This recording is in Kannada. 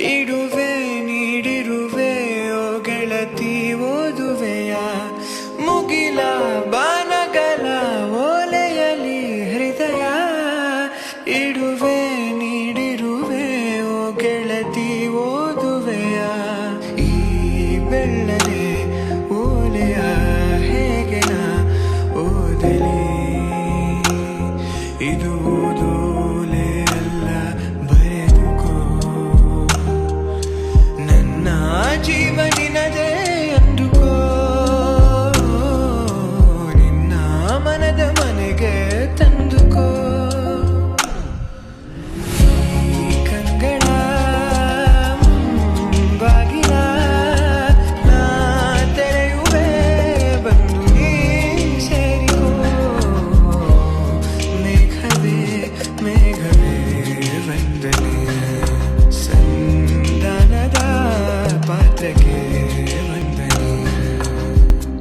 ಇಡುವೆ ನೀಡಿರುವೆ, ಓ ಗೆಳತಿ, ಓದುವೆಯ. ಮುಗಿಲ ಬಾನಗಲ, ಓಲೆಯಲಿ ಹೃದಯ. ಇಡುವೆ ನೀಡಿರುವೆ, ಓ ಗೆಳತಿ, ಓದುವೆಯ. ಈ ಬೆಳ್ಳನೆ ಓಲೆಯ ಹೇಗೆ ನಾ ಓದಲಿ? ಇದು ಓದೋಲೆ जीवनी